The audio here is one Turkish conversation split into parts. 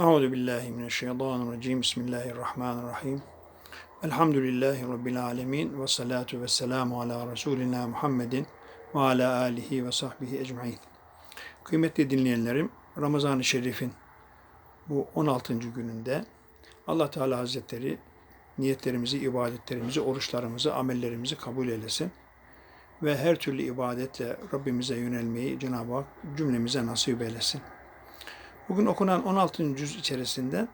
Euzu billahi mineşşeytanirracim. Bismillahirrahmanirrahim. Elhamdülillahi rabbil alamin ve salatu vesselamu ala resulina Muhammedin ve ala alihi ve sahbihi ecmaîn. Kıymetli dinleyenlerim, Ramazan-ı Şerif'in bu 16. gününde Allah Teala Hazretleri niyetlerimizi, ibadetlerimizi, oruçlarımızı, amellerimizi kabul eylesin. Ve her türlü ibadetle Rabbimize yönelmeyi Cenab-ı Hak cümlemize nasip eylesin. Bugün okunan 16. cüz içerisinde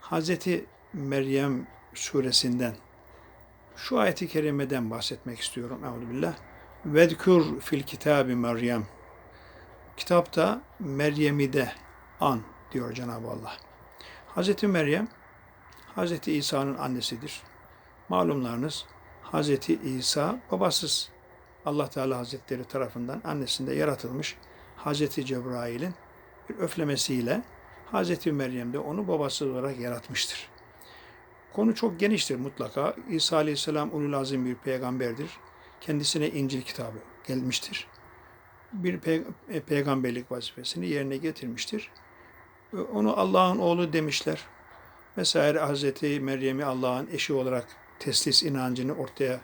Hazreti Meryem suresinden şu ayeti kerimeden bahsetmek istiyorum. Euzubillah. Vedkur fil kitabi Meryem. Kitapta Meryem'i de an diyor Cenab-ı Allah. Hazreti Meryem Hazreti İsa'nın annesidir. Malumlarınız Hazreti İsa babasız Allah Teala Hazretleri tarafından annesinde yaratılmış Hazreti Cebrail'in bir öflemesiyle Hazreti Meryem de onu babası olarak yaratmıştır. Konu çok geniştir mutlaka. İsa Aleyhisselam ulul azim bir peygamberdir. Kendisine İncil kitabı gelmiştir. Bir pe- e, peygamberlik vazifesini yerine getirmiştir. E, Onu Allah'ın oğlu demişler. Vesaire Hazreti Meryem'i Allah'ın eşi olarak teslis inancını ortaya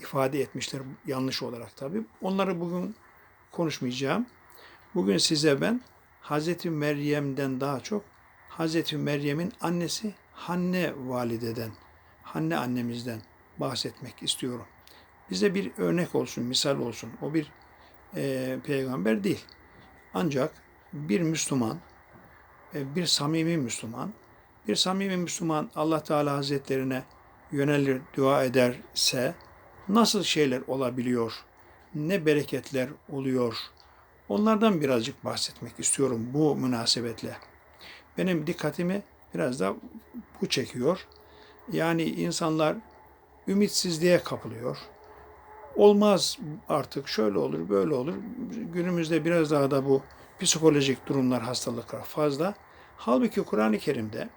ifade etmişler. Yanlış olarak tabii. Onları bugün konuşmayacağım. Bugün size ben Hazreti Meryem'den daha çok Hazreti Meryem'in annesi Hanne valideden, Hanne annemizden bahsetmek istiyorum. Bize bir örnek olsun, misal olsun. O bir e, peygamber değil. Ancak bir Müslüman, e, bir samimi Müslüman, bir samimi Müslüman Allah Teala Hazretlerine yönelir, dua ederse nasıl şeyler olabiliyor, ne bereketler oluyor, Onlardan birazcık bahsetmek istiyorum bu münasebetle. Benim dikkatimi biraz da bu çekiyor. Yani insanlar ümitsizliğe kapılıyor. Olmaz artık şöyle olur böyle olur. Günümüzde biraz daha da bu psikolojik durumlar, hastalıklar fazla. Halbuki Kur'an-ı Kerim'de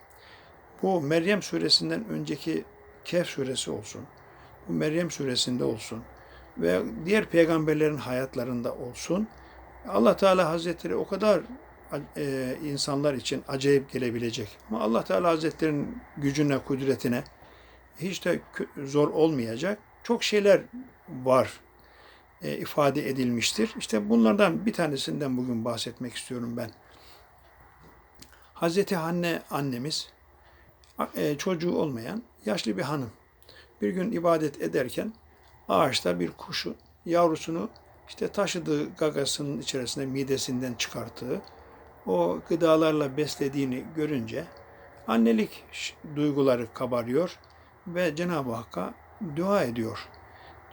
bu Meryem suresinden önceki Kehf suresi olsun, bu Meryem suresinde olsun ve diğer peygamberlerin hayatlarında olsun Allah Teala Hazretleri o kadar e, insanlar için acayip gelebilecek. Ama Allah Teala Hazretleri'nin gücüne, kudretine hiç de zor olmayacak çok şeyler var e, ifade edilmiştir. İşte bunlardan bir tanesinden bugün bahsetmek istiyorum ben. Hazreti Hanne annemiz e, çocuğu olmayan yaşlı bir hanım. Bir gün ibadet ederken ağaçta bir kuşu yavrusunu işte taşıdığı gagasının içerisinde midesinden çıkarttığı o gıdalarla beslediğini görünce annelik duyguları kabarıyor ve Cenab-ı Hakk'a dua ediyor.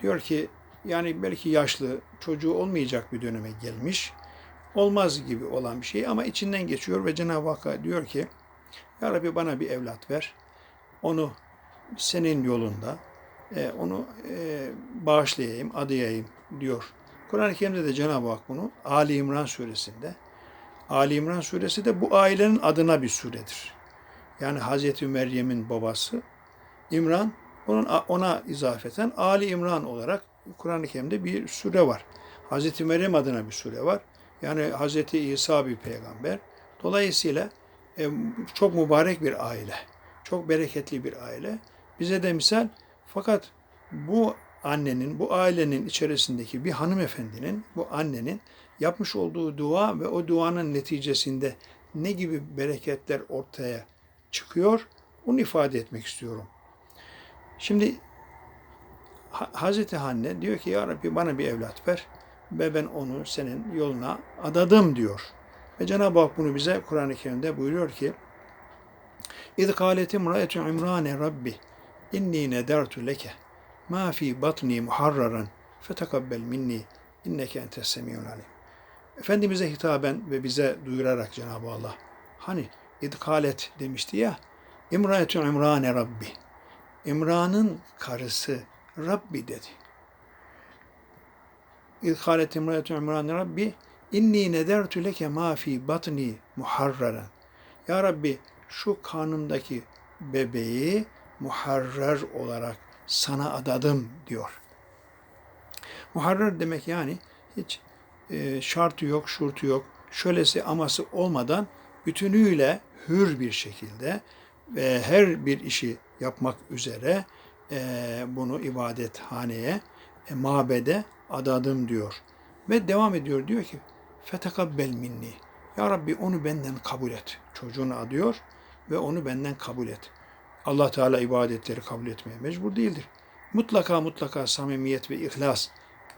Diyor ki yani belki yaşlı çocuğu olmayacak bir döneme gelmiş. Olmaz gibi olan bir şey ama içinden geçiyor ve Cenab-ı Hakk'a diyor ki Ya Rabbi bana bir evlat ver. Onu senin yolunda onu bağışlayayım, adayayım diyor. Kur'an-ı Kerim'de de Cenab-ı Hak bunu Ali İmran suresinde Ali İmran suresi de bu ailenin adına bir suredir. Yani Hazreti Meryem'in babası İmran onun ona izafeten Ali İmran olarak Kur'an-ı Kerim'de bir sure var. Hazreti Meryem adına bir sure var. Yani Hazreti İsa bir peygamber. Dolayısıyla e, çok mübarek bir aile. Çok bereketli bir aile. Bize de misal fakat bu annenin, bu ailenin içerisindeki bir hanımefendinin, bu annenin yapmış olduğu dua ve o duanın neticesinde ne gibi bereketler ortaya çıkıyor, onu ifade etmek istiyorum. Şimdi Hazreti Hanne diyor ki Ya Rabbi bana bir evlat ver ve ben onu senin yoluna adadım diyor. Ve Cenab-ı Hak bunu bize Kur'an-ı Kerim'de buyuruyor ki İz kâlet imra'etu imrâne Rabbi inni nedertu leke ma fi batni muharraran fetekabbel minni inneke entes semiyun alim. Efendimiz'e hitaben ve bize duyurarak Cenab-ı Allah hani idkalet demişti ya İmraetü İmrane Rabbi. İmran'ın karısı Rabbi dedi. İdkalet İmraetü İmrane Rabbi inni nedertü leke ma fi batni muharraran. Ya Rabbi şu karnımdaki bebeği muharrar olarak sana adadım diyor. Muharrer demek yani hiç e, şartı yok, şurtu yok, şölesi aması olmadan bütünüyle hür bir şekilde ve her bir işi yapmak üzere e, bunu ibadethaneye, e, mabede adadım diyor. Ve devam ediyor diyor ki fetekabbel minni. Ya Rabbi onu benden kabul et. Çocuğunu adıyor ve onu benden kabul et. Allah Teala ibadetleri kabul etmeye mecbur değildir. Mutlaka mutlaka samimiyet ve ihlas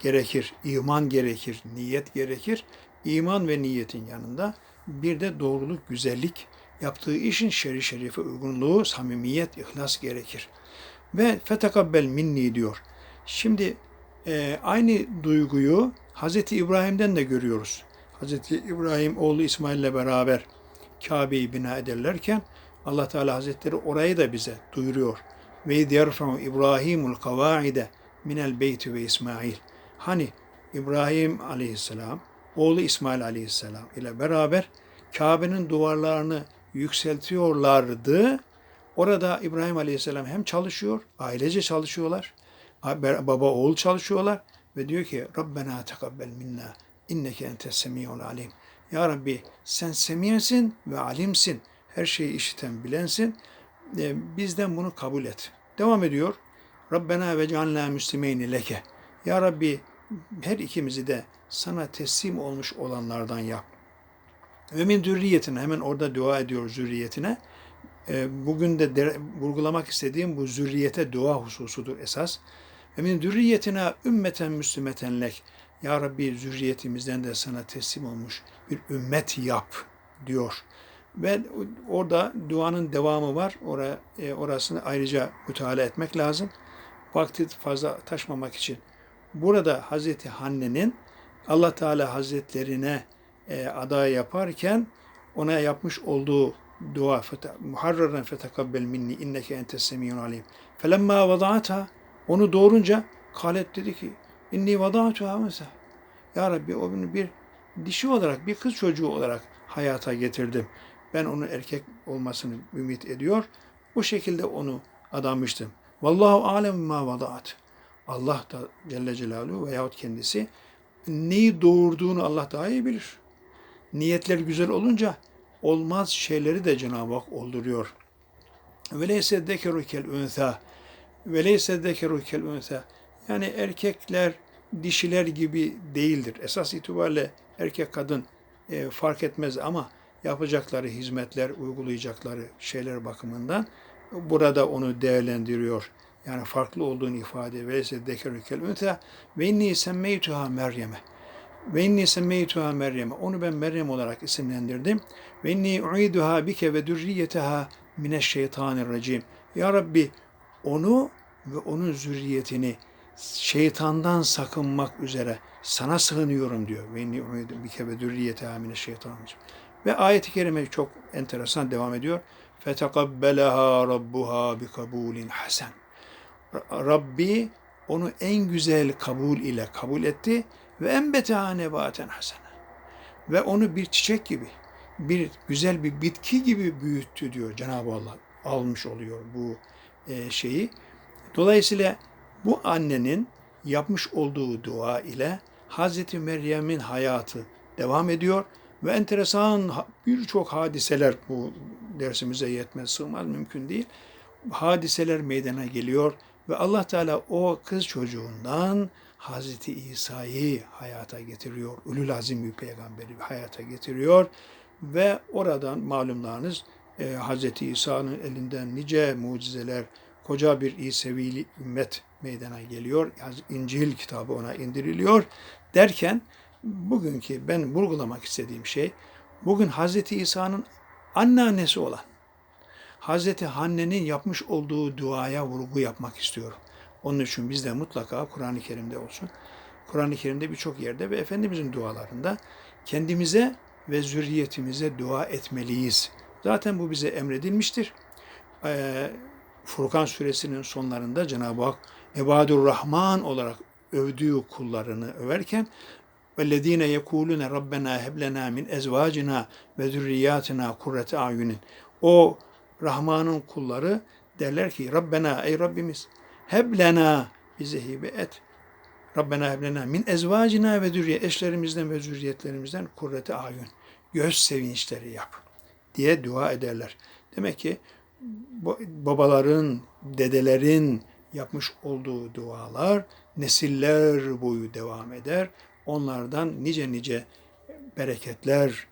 gerekir, iman gerekir, niyet gerekir. İman ve niyetin yanında bir de doğruluk, güzellik, yaptığı işin şer'i şerife uygunluğu, samimiyet, ihlas gerekir. Ve fetekabbel minni diyor. Şimdi e, aynı duyguyu Hazreti İbrahim'den de görüyoruz. Hazreti İbrahim oğlu İsmail ile beraber Kabe'yi bina ederlerken Allah Teala Hazretleri orayı da bize duyuruyor. Ve yerfa'u İbrahimul kavaide minel beyti ve İsmail. Hani İbrahim aleyhisselam, oğlu İsmail aleyhisselam ile beraber Kabe'nin duvarlarını yükseltiyorlardı. Orada İbrahim aleyhisselam hem çalışıyor, ailece çalışıyorlar. Baba oğul çalışıyorlar ve diyor ki Rabbena tekabbel minna inneke entes semiyul alim. Ya Rabbi sen semiyensin ve alimsin. Her şeyi işiten bilensin. E, bizden bunu kabul et. Devam ediyor. Rabbena ve cealna müslimeyni leke. Ya Rabbi her ikimizi de sana teslim olmuş olanlardan yap. Ve min zürriyetine hemen orada dua ediyor zürriyetine. E, bugün de, de vurgulamak istediğim bu zürriyete dua hususudur esas. Ve min zürriyetine ümmeten müslümeten lek. Ya Rabbi zürriyetimizden de sana teslim olmuş bir ümmet yap diyor. Ve orada duanın devamı var. Oraya, e, orasını ayrıca müteala etmek lazım. Vakti fazla taşmamak için. Burada Hazreti Hanne'nin Allah Teala Hazretlerine e, aday yaparken ona yapmış olduğu dua muharraren fetekabbel minni inneke entes semiyun alim. Felemma vada'ata onu doğurunca Kalep dedi ki inni vada'atuha mesela. Ya Rabbi o bunu bir dişi olarak, bir kız çocuğu olarak hayata getirdim. Ben onun erkek olmasını ümit ediyor. Bu şekilde onu adamıştım. Vallahu alem ma vadaat. Allah da Celle Celaluhu veyahut kendisi neyi doğurduğunu Allah daha iyi bilir. Niyetler güzel olunca olmaz şeyleri de Cenab-ı Hak olduruyor. Veleyse dekeru kel üntha. Veleyse dekeru kel üntha. Yani erkekler dişiler gibi değildir. Esas itibariyle erkek kadın e, fark etmez ama yapacakları hizmetler, uygulayacakları şeyler bakımından burada onu değerlendiriyor. Yani farklı olduğunu ifade verirse dekerükel ünte ve inni semmeytuha Meryem'e. Ve inni semmeytuha Meryem'e. Onu ben Meryem olarak isimlendirdim. Ve inni uiduha bike ve dürriyeteha mineşşeytanirracim. Ya Rabbi onu ve onun zürriyetini şeytandan sakınmak üzere sana sığınıyorum diyor. Ve inni uidu bike ve dürriyeteha mineşşeytanirracim. Ve ayet-i kerime çok enteresan devam ediyor. فَتَقَبَّلَهَا رَبُّهَا بِكَبُولٍ hasen. Rabbi onu en güzel kabul ile kabul etti ve enbeteha nebaten hasene. Ve onu bir çiçek gibi, bir güzel bir bitki gibi büyüttü diyor Cenab-ı Allah. Almış oluyor bu e, şeyi. Dolayısıyla bu annenin yapmış olduğu dua ile Hazreti Meryem'in hayatı devam ediyor ve enteresan birçok hadiseler bu dersimize yetmez, sığmaz, mümkün değil. Hadiseler meydana geliyor ve Allah Teala o kız çocuğundan Hazreti İsa'yı hayata getiriyor. Ülül azim bir peygamberi hayata getiriyor. Ve oradan malumlarınız e, Hazreti İsa'nın elinden nice mucizeler, koca bir İsevi ümmet meydana geliyor. İncil kitabı ona indiriliyor. Derken bugünkü ben vurgulamak istediğim şey bugün Hazreti İsa'nın anneannesi olan Hazreti Hanne'nin yapmış olduğu duaya vurgu yapmak istiyorum. Onun için biz de mutlaka Kur'an-ı Kerim'de olsun. Kur'an-ı Kerim'de birçok yerde ve Efendimizin dualarında kendimize ve zürriyetimize dua etmeliyiz. Zaten bu bize emredilmiştir. Ee, Furkan suresinin sonlarında Cenab-ı Hak Ebadur Rahman olarak övdüğü kullarını överken وَالَّذ۪ينَ يَكُولُونَ رَبَّنَا هَبْ لَنَا مِنْ اَزْوَاجِنَا وَذُرِّيَّاتِنَا قُرَّةَ اَعْيُنٍ O Rahman'ın kulları derler ki Rabbena ey Rabbimiz heblena bize hibe et. Rabbena heblena min ezvacina ve zürriye eşlerimizden ve zürriyetlerimizden kurrete ayun. Göz sevinçleri yap. diye dua ederler. Demek ki bu- babaların, dedelerin yapmış olduğu dualar nesiller boyu devam eder. Onlardan nice nice bereketler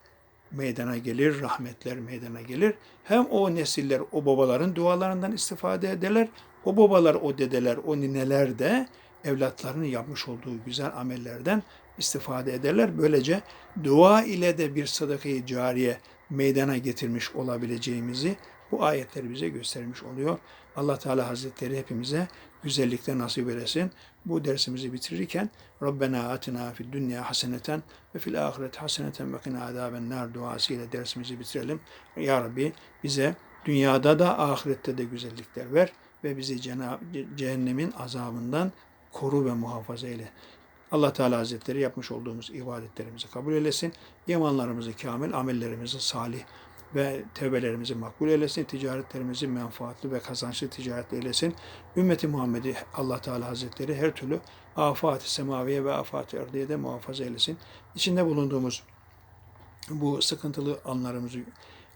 meydana gelir, rahmetler meydana gelir. Hem o nesiller o babaların dualarından istifade ederler. O babalar, o dedeler, o nineler de evlatlarının yapmış olduğu güzel amellerden istifade ederler. Böylece dua ile de bir sadakayı cariye meydana getirmiş olabileceğimizi bu ayetler bize göstermiş oluyor. Allah Teala Hazretleri hepimize güzellikler nasip eylesin. Bu dersimizi bitirirken Rabbena atina fid dünya haseneten ve fil ahireti haseneten ve kina azaben nar duasıyla dersimizi bitirelim. Ya Rabbi bize dünyada da ahirette de güzellikler ver ve bizi cehennemin azabından koru ve muhafaza eyle. Allah Teala Hazretleri yapmış olduğumuz ibadetlerimizi kabul eylesin. İmanlarımızı kamil, amellerimizi salih ve tevbelerimizi makbul eylesin. Ticaretlerimizi menfaatli ve kazançlı ticaret eylesin. Ümmeti Muhammed'i Allah Teala Hazretleri her türlü afat-ı semaviye ve afat-ı erdiye de muhafaza eylesin. İçinde bulunduğumuz bu sıkıntılı anlarımızı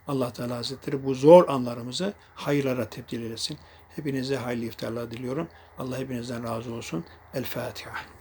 Allah Teala Hazretleri bu zor anlarımızı hayırlara tebdil eylesin. Hepinize hayırlı iftarlar diliyorum. Allah hepinizden razı olsun. El Fatiha.